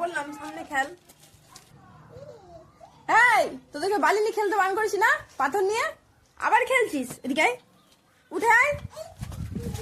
বললাম সামনে খেল এই, তোদেরকে বালি নিয়ে খেলতে বান করেছি না? পাথর নিয়ে? আবার খেলছিস? এদিকে। উঠে আয়।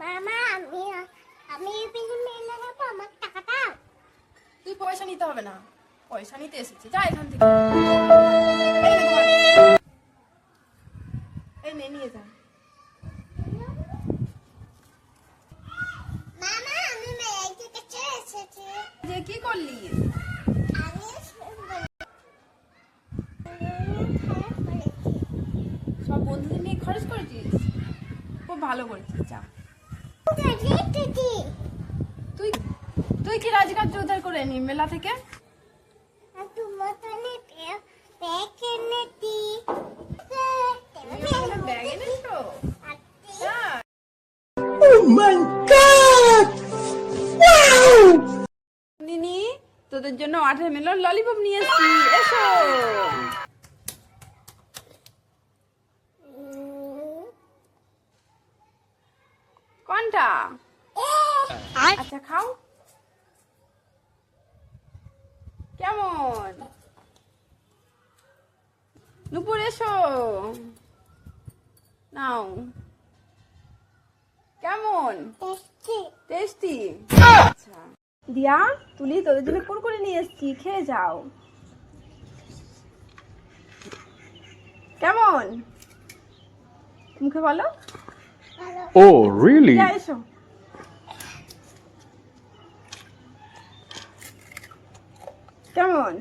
মামা আমি আমি আমার টাকা তুই পয়সা নিতে হবে না। পয়সা নিতে এসেছি। যা এখান থেকে। এই নে নিয়ে যে কি করলি আমি খারাপ করেছি সব বন্ধুদের নিয়ে খরচ করেছিস খুব ভালো করেছিস যা। তুই তুই কি রাজকার্য উদ্ধার করে নি মেলা থেকে? তোদের জন্য আঠের মেলন ললিপপ নিয়ে এসেছি এসো। কোনটা আচ্ছা খাও। কেমন? নুপুর এসো। নাও। কেমন? টেস্টি। আচ্ছা। দিয়া তুলি তোদের জন্য কুরকুরে নিয়ে এসেছি? খেয়ে যাও। কেমন? মুখে বলো। Oh, really? দিয়া এসো কেমন